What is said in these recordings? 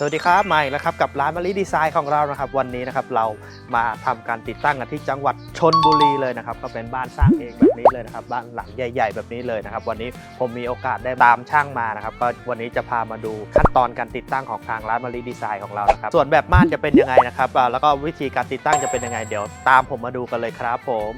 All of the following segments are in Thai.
สวัสดีครับมาอีกแล้วครับกับร้านมารีดีไซน์ของเรานะครับวันนี้นะครับเรามาทำการติดตั้งกันที่จังหวัดชนบุรีเลยนะครับก็เป็นบ้านสร้างเองแบบนี้เลยนะครับบ้านหลังใหญ่ ๆ แบบนี้เลยนะครับวันนี้ผมมีโอกาสได้ตามช่างมานะครับก็วันนี้จะพามาดูขั้นตอนการติดตั้งของทางร้านมารีดีไซน์ของเรานะครับส่วนแบบม่านจะเป็นยังไงนะครับแล้วก็วิธีการติดตั้งจะเป็นยังไงเดี๋ยวตามผมมาดูกันเลยครับผม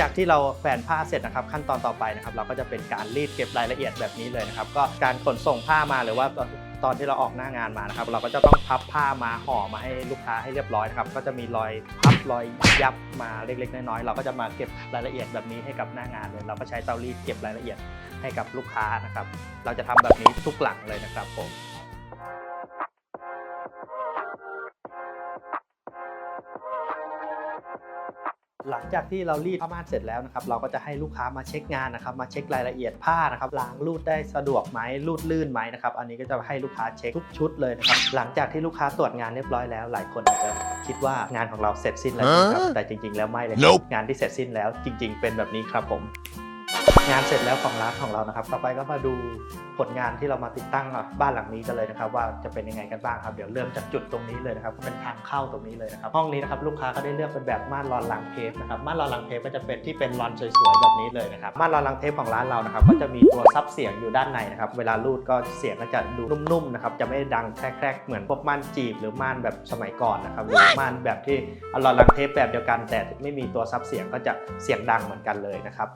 จากที่เราแฝนผ้าเสร็จนะครับ ขั้นตอนต่อไปนะครับ เราก็จะเป็นการรีดเก็บรายละเอียดแบบนี้เลยนะครับ ก็การขนส่งผ้ามาหรือว่าตอนที่เราออกหน้างานมานะครับ เราก็จะต้องพับผ้ามาห่อมาให้ลูกค้าให้เรียบร้อยนะครับ ก็จะมีรอยพับรอยยับมาเล็กๆน้อยๆเราก็จะมาเก็บรายละเอียดแบบนี้ให้กับหน้างานเลย เราก็ใช้เตารีดเก็บรายละเอียดให้กับลูกค้านะครับ เราจะทำแบบนี้ทุกหลังเลยนะครับผม หลังจากที่เรารีดผ้าม่านเสร็จแล้วนะครับเราก็จะให้ลูกค้ามาเช็คงานนะครับมาเช็ครายละเอียดผ้านะครับล้างรูดได้สะดวกไหมรูดลื่นไหมนะครับอันนี้ก็จะให้ลูกค้าเช็คทุกชุดเลยนะครับหลังจากที่ลูกค้าตรวจงานเรียบร้อยแล้ว หลายคนอาจจะคิดว่างานของเราเสร็จสิ้นแล้วนะครับแต่จริง ๆ แล้วไม่เลยครับ Nope งานที่เสร็จสิ้นแล้วจริง ๆ เป็นแบบนี้ครับผม งานเสร็จแล้วของร้านของเรานะครับ ต่อไปก็มาดูผลงานที่เรามาติดตั้งบ้านหลังนี้กันเลยนะครับ ว่าจะเป็นยังไงกันบ้างครับ เดี๋ยวเริ่มจากจุดตรงนี้เลยนะครับก็เป็นทางเข้าตรงนี้เลยนะครับ ห้องนี้นะครับลูกค้าก็ได้เลือกเป็นแบบม่านรอนหลังเทปนะครับ ม่านรอนหลังเทปก็จะเป็นที่เป็นรอนสวยๆแบบนี้เลยนะครับ ม่านรอนหลังเทปของร้านเรานะครับ ก็จะมีตัวซับเสียงอยู่ด้านในนะครับ เวลารูดก็เสียงก็จะดูนุ่มๆนะครับ จะไม่ดังแครกๆเหมือนพวกม่านจีบ หรือม่านแบบสมัยก่อนนะครับ หรือม่านแบบที่รอนหลังเทปแบบเดียวกัน แต่ไม่มีตัวซับเสียงก็จะเสียงดังเหมือนกันเลยนะครับ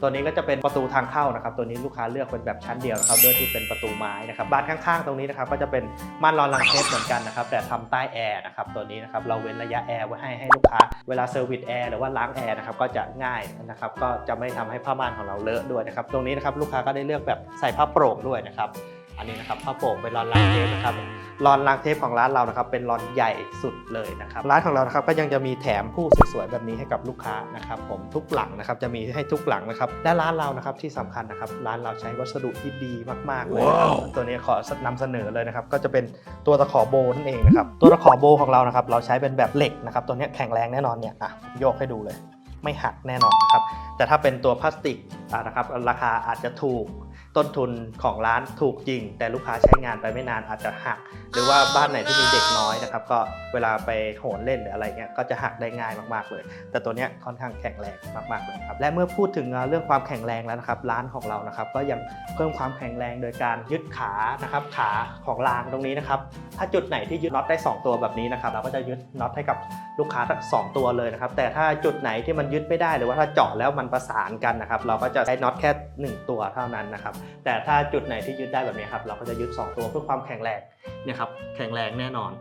ตัวนี้ก็จะเป็นประตูทางเข้านะครับ ตัวนี้ลูกค้าเลือกเป็นแบบชั้นเดียวนะครับด้วยที่เป็นประตูไม้นะครับบานข้างๆ ตรงนี้นะครับก็จะเป็นม่านรอนลังเทปเหมือนกันนะครับแต่ทำใต้แอร์นะครับตัวนี้นะครับเราเว้นระยะแอร์ไว้ให้ให้ลูกค้าเวลาเซอร์วิสแอร์หรือว่าล้างแอร์นะครับก็จะง่ายนะครับก็จะไม่ทำให้ผ้าม่านของเราเลอะด้วยนะครับตรงนี้นะครับลูกค้าก็ได้เลือกแบบใส่ผ้าโปร่งด้วยนะครับ อันนี้นะครับผ้าโปร่งเป็นรอนลังเทปนะครับรอนลังเทปของร้านเรานะครับเป็นรอนใหญ่สุดเลยนะครับร้านของเรานะครับก็ยังจะมีแถมผู้สวยๆแบบนี้ให้กับลูกค้านะครับผมทุกหลังนะครับจะมีให้ทุกหลังนะครับและร้านเรานะครับที่สำคัญนะครับร้านเราใช้วัสดุที่ดีมากๆเลยนะครับว้าวตัวนี้ขอนำเสนอเลยนะครับก็จะเป็นตัวตะขอโบนั่นเองนะครับตัวตะขอโบของเรานะครับเราใช้เป็นแบบเหล็กนะครับตัวนี้แข็งแรงแน่นอนเนี่ยอะโยกให้ดูเลยไม่หักแน่นอนนะครับแต่ถ้าเป็นตัวพลาสติกอะนะครับราคาอาจจะถูกต้นทุนของร้านถูกจริง แต่ลูกค้าใช้งานไปไม่นานอาจจะหัก หรือว่าบ้านไหนที่มีเด็กน้อยนะครับ ก็เวลาไปโหนเล่นหรืออะไรเงี้ยก็จะหักได้ง่ายมากๆเลย แต่ตัวเนี้ยค่อนข้างแข็งแรงมากๆเลยครับและเมื่อพูดถึงเรื่องความแข็งแรงแล้วนะครับร้านของเรานะครับก็ยังเพิ่มความแข็งแรงโดยการยึดขานะครับขาของรางตรงนี้นะครับถ้าจุดไหนที่ยึดน็อตได้ 2 ตัวแบบนี้นะครับเราก็จะยึดน็อตให้กับลูกค้าทั้งสองตัวเลยนะครับแต่ถ้าจุดไหนที่มันยึดไม่ได้หรือว่าถ้าเจาะแล้วมันประสานกันนะครับเราก็จะใช้น็อตแค่หนึ่งตัวเท่านั้นนะครับแต่ถ้าจุดไหนที่ยึดได้แบบนี้ครับเราก็จะยึด 2 ตัวเพื่อความแข็งแรงเนี่ยครับแข็งแรงแน่นอน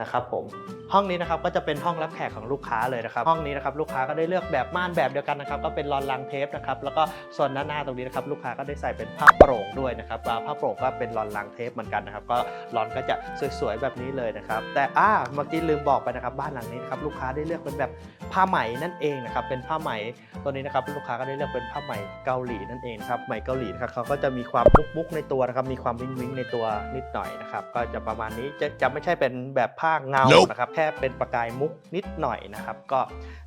นะครับผมห้องนี้นะครับก็จะเป็นห้องรับแขกของลูกค้าเลยนะครับ ห้องนี้นะครับลูกค้าก็ได้เลือกแบบม่านแบบเดียวกันนะครับก็เป็นรอนลังเทปนะครับแล้วก็ส่วนด้านหน้าตรงนี้นะครับลูกค้าก็ได้ใส่เป็นผ้าโปร่งด้วยนะครับผ้าโปร่งก็เป็นรอนลังเทปเหมือนกันนะครับ ก็รอนก็จะสวยๆแบบนี้เลยนะครับ แต่อ่าเมื่อกี้ลืมบอกไปนะครับ บ้านหลังนี้นะครับลูกค้าได้เลือกเป็นแบบผ้าไหมนั่นเองนะครับเป็นผ้าไหมตัวนี้นะครับลูกค้าก็ได้เลือกเป็นผ้าไหมเกาหลีนั่นเองครับไหมเกาหลีนะครับเขาก็จะมีความมุกมุกๆในตัวนะครับมีความวิงวิงในตัวนิดหน่อยนะครับก็จะประมาณนี้จะจะไม่ใช่เป็นแบบผ้าเงา Nope นะครับ แค่เป็นประกายมุกนิดหน่อยนะครับ ก็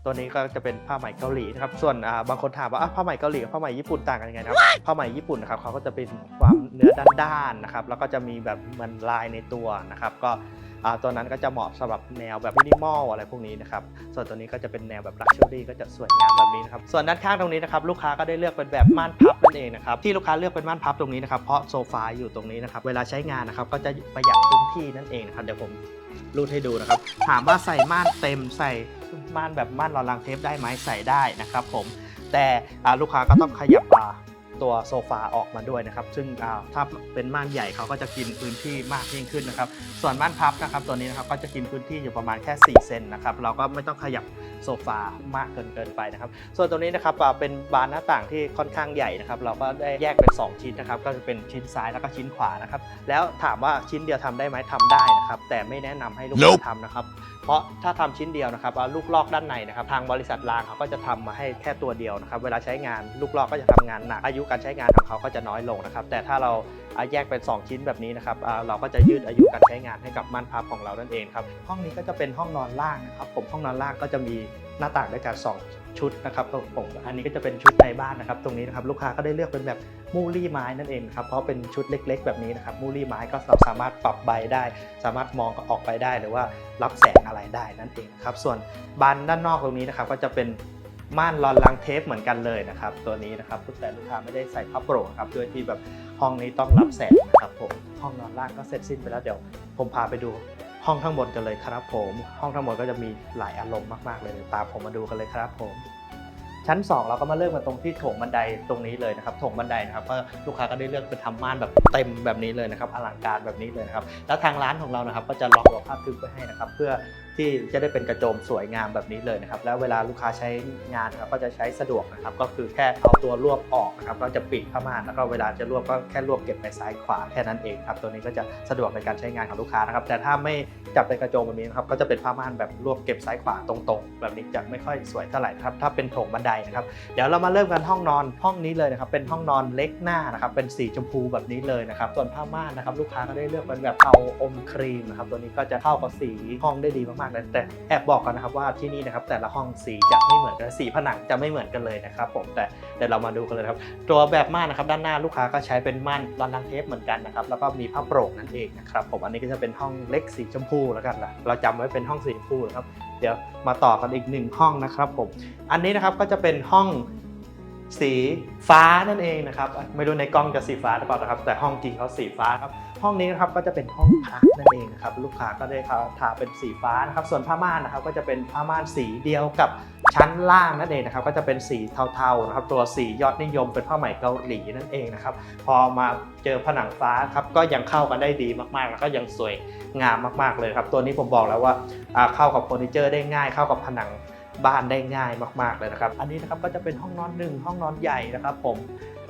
ตัวนี้ก็จะเป็นผ้าไหมเกาหลีนะครับ ส่วนอ่าบางคนถามว่าอะผ้าไหมเกาหลีกับผ้าไหมญี่ปุ่นต่างกันยังไงนะครับ ผ้าไหมญี่ปุ่นนะครับเขาก็จะเป็นความเนื้อด้านๆนะครับ แล้วก็จะมีแบบเหมันลายในตัวนะครับ ก็อ่าตัวนั้นก็จะเหมาะสำหรับแนวแบบมินิมอลอะไรพวกนี้นะครับ ส่วนตัวนี้ก็จะเป็นแนวแบบลักชัวรี่ก็จะสวยงามแบบนี้นะครับ ส่วนด้านข้างตรงนี้นะครับลูกค้าก็ได้เลือกเป็นแบบม่านพับ นั่นเองนะครับที่ลูกค้าเลือกเป็นม่านพับตรงนี้นะครับเพราะโซฟาอยู่ตรงนี้นะครับเวลาใช้งานนะครับก็จะประหยัดพื้นที่นั่นเองนะครับเดี๋ยวผมรูดให้ดูนะครับ ถามว่าใส่ม่านเต็มใส่ม่านแบบม่านรอนรังเทปได้ไหมใส่ได้นะครับผมแต่ลูกค้าก็ต้องขยับตัวโซฟาออกมาด้วยนะครับ ซึ่งถ้าเป็นม่านใหญ่เขาก็จะกินพื้นที่มากยิ่งขึ้นนะครับ ส่วนม่านพับนะครับตัวนี้นะครับก็จะกินพื้นที่อยู่ประมาณแค่ 4 เซนนะครับ เราก็ไม่ต้องขยับ โซฟามากเกินเกินไปนะครับ ส่วนตัวนี้นะครับอ่าเป็นบานหน้าต่างที่ค่อนข้างใหญ่นะครับ เราก็ได้แยกเป็น 2 ชิ้นนะครับ ก็จะเป็นชิ้นซ้ายแล้วก็ชิ้นขวานะครับ แล้วถามว่าชิ้นเดียวทำได้ไหมทำได้นะครับ แต่ไม่แนะนำให้ลูกค้า Nope ทำนะครับ เพราะถ้าทำชิ้นเดียวนะครับอ่าลูกลอกด้านในนะครับ ทางบริษัทรางเขาก็จะทำมาให้แค่ตัวเดียวนะครับ เวลาใช้งานลูกลอกก็จะทำงานหนัก อายุการใช้งานของเขาก็จะน้อยลงนะครับ แต่ถ้าเราอ่าแยกเป็น 2 ชิ้นแบบนี้นะครับอ่าเราก็จะยืดอายุการใช้งานให้กับม่านพับของเรานั่นเองครับ ห้องนี้ก็จะเป็นห้องนอนล่างนะครับ ผมห้องนอนล่างก็จะมีหน้าต่างด้วยกัน2ชุดนะครับผมอันนี้ก็จะเป็นชุดในบ้านนะครับ ตรงนี้นะครับลูกค้าก็ได้เลือกเป็นแบบมูลี่ไม้นั่นเองครับเพราะเป็นชุดเล็ก ๆ แบบนี้นะครับมูลี่ไม้ก็สามารถปรับใบได้ สามารถมองออกไปได้หรือว่ารับแสงอะไรได้นั่นเองครับส่วนบานด้านนอกตรงนี้นะครับก็จะเป็นม่านรอนลังเทปเหมือนกันเลยนะครับตัวนี้นะครับแต่ลูกค้าไม่ได้ใส่ผ้าโปร่งครับด้วยที่แบบห้องนี้ต้องรับแสงนะครับผมห้องนอนล่างก็เสร็จสิ้นไปแล้วเดี๋ยวผมพาไปดู ห้องข้างบนกันเลยครับผม ห้องทั้งหมดก็จะมีหลายอารมณ์มากๆเลยเดี๋ยตามผมมาดูกันเลยครับผม ชั้น 2 เราก็มาเริ่มกันตรงที่โถงบันไดตรงนี้เลยนะครับโถงบันไดนะครับก็ลูกค้าก็ได้เลือกเป็นทำม่านแบบเต็มแบบนี้เลยนะครับอลังการแบบนี้เลยนะครับแล้วทางร้านของเรานะครับก็จะล็อกหัวภาพทึบไว้ให้นะครับเพื่อที่จะได้เป็นกระโจมสวยงามแบบนี้เลยนะครับ แล้วเวลาลูกค้าใช้งานนะครับก็จะใช้สะดวกนะครับ ก็คือแค่เอาตัวรวบออกนะครับ ก็จะปิดผ้าม่านแล้วก็เวลาจะรวบก็แค่รวบเก็บไปซ้ายขวาแค่นั้นเองครับ ตัวนี้ก็จะสะดวกในการใช้งานของลูกค้านะครับ แต่ถ้าไม่จับเป็นกระโจมแบบนี้นะครับ ก็จะเป็นผ้าม่านแบบรวบเก็บซ้ายขวาตรงๆ แบบนี้จะไม่ค่อยสวยเท่าไหร่ครับ ถ้าเป็นโถงบันไดนะครับ เดี๋ยวเรามาเริ่มกันห้องนอนห้องนี้เลยนะครับ เป็นห้องนอนเล็กหน้านะครับ เป็นสีชมพูแบบนี้เลยนะครับ ส่วนผ้าม่านนะครับลูกค้าก็ได้เลือกเป็นแบบเทาอมครีมนะครับ ตัวนี้ก็จะเข้ากับสีห้องได้ดีมากๆเลยแต่แอบบอกกันนะครับว่าที่นี่นะครับแต่ละห้องสีจะไม่เหมือนกันสีผนังจะไม่เหมือนกันเลยนะครับผมแต่เดี๋ยวเรามาดูกันเลยครับ ตัวแบบม่านนะครับด้านหน้าลูกค้าก็ใช้เป็นม่านรอนลังเทปเหมือนกันนะครับแล้วก็มีผ้าโปร่งนั่นเองนะครับผมอันนี้ก็จะเป็นห้องเล็กสีชมพูแล้วกันนะเราจำไว้เป็นห้องสีชมพูนะครับเดี๋ยวมาต่อกันอีกหนึ่งห้องนะครับผมอันนี้นะครับก็จะเป็นห้องสีฟ้านั่นเองนะครับไม่รู้ในกล้องจะสีฟ้าหรือเปล่านะครับ แต่ห้องจริงเขาสีฟ้าครับ ห้องนี้นะครับก็จะเป็นห้องพักนั่นเองนะครับลูกค้าก็ได้ทาเป็นสีฟ้านะครับส่วนผ้าม่านนะครับก็จะเป็นผ้าม่านสีเดียวกับชั้นล่างนั่นเองนะครับก็จะเป็นสีเทาๆนะครับตัวสียอดนิยมเป็นผ้าไหมเกาหลีนั่นเองนะครับพอมาเจอผนังฟ้าครับก็ยังเข้ากันได้ดีมากๆ แล้วก็ยังสวยงามมากๆเลยครับตัวนี้ผมบอกแล้วว่าอ่าเข้ากับเฟอร์นิเจอร์ได้ง่ายเข้ากับผนังบ้านได้ง่ายมากๆเลยนะครับ อันนี้นะครับก็จะเป็นห้องนอนหนึ่งห้องนอนใหญ่นะครับ ผม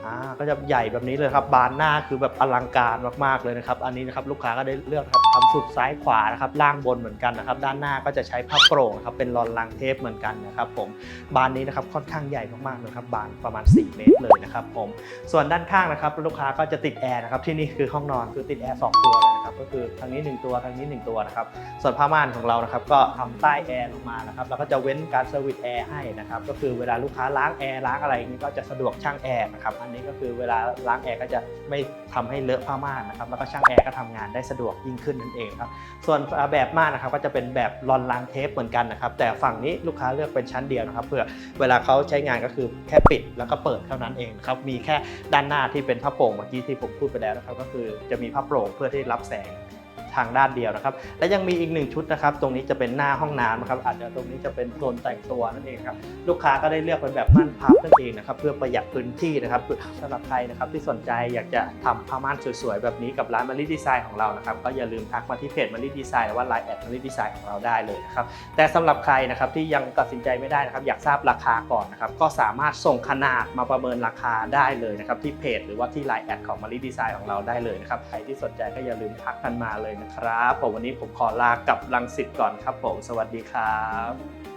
อ่าก็จะใหญ่แบบนี้เลยครับบานหน้าคือแบบอลังการมากๆเลยนะครับ อันนี้นะครับลูกค้าก็ได้เลือกครับทำสุดซ้ายขวานะครับล่างบนเหมือนกันนะครับ ด้านหน้าก็จะใช้ผ้าโปร่งนะครับเป็นรอนลังเทปเหมือนกันนะครับ ผมบานนี้นะครับค่อนข้างใหญ่มากๆเลยครับบานประมาณ 4 เมตรเลยนะครับผมส่วนด้านข้างนะครับลูกค้าก็จะติดแอร์นะครับที่นี่คือห้องนอนคือติดแอร์สองตัวเลย นะครับก็คือทางนี้ 1 ตัวทางนี้ 1 ตัวนะครับส่วนผ้าม่านของเรานะครับก็ทำใต้แอร์ลงมานะครับแล้วก็จะเว้นการเซอร์วิสแอร์ให้นะครับก็คือเวลาลูกค้าล้างแอร์ล้างอะไรอย่างนี้ก็จะสะดวกช่างแอร์นะครับอันนี้ก็คือเวลาล้างแอร์ก็จะไม่ทำให้เลอะผ้าม่านนะครับแล้วก็ช่างแอร์ก็ทำงานได้สะดวกยิ่งขึ้นนั่นเองครับส่วนแบบม่านนะครับก็จะเป็นแบบรอนล้างเทปเหมือนกันนะครับแต่ฝั่งนี้ลูกค้าเลือกเป็นชั้นเดียวนะครับเพื่อเวลาเขาใช้งานก็คือแค่ปิดแล้วก็เปิดเท่านั้นเองครับมีแค่ด้านหน้าที่เป็นผ้าโปร่งเมื่อกี้ที่ผมพูดไปแล้วนะครับก็คือจะมีผ้าโปร่งเพื่อที่รับแสง ทางด้านเดียวนะครับ และยังมีอีกหนึ่งชุดนะครับ ตรงนี้จะเป็นหน้าห้องน้ำนะครับ อาจจะตรงนี้จะเป็นโซนแต่งตัวนั่นเองครับ ลูกค้าก็ได้เลือกเป็นแบบม่านพับนั่นเองนะครับ เพื่อประหยัดพื้นที่นะครับสำหรับใครนะครับที่สนใจอยากจะทำผ้าม่านสวยๆแบบนี้กับร้านมาริดีไซน์ของเรานะครับ ก็อย่าลืมทักมาที่เพจมาริดีไซน์หรือว่าไลน์แอดมาริดีไซน์ของเราได้เลยนะครับ แต่สำหรับใครนะครับที่ยังตัดสินใจไม่ได้นะครับ อยากทราบราคาก่อนนะครับ ก็สามารถส่งขนาดมาประเมินราคาได้เลยนะครับที่เพจ หรือว่าที่ไลน์แอดของมาริดีไซน์ของเราได้เลยนะครับใครที่สนใจก็อย่าลืมทักกันมาเลยนะครับผมวันนี้ผมขอลากับลังสิตก่อนครับผม สวัสดีครับ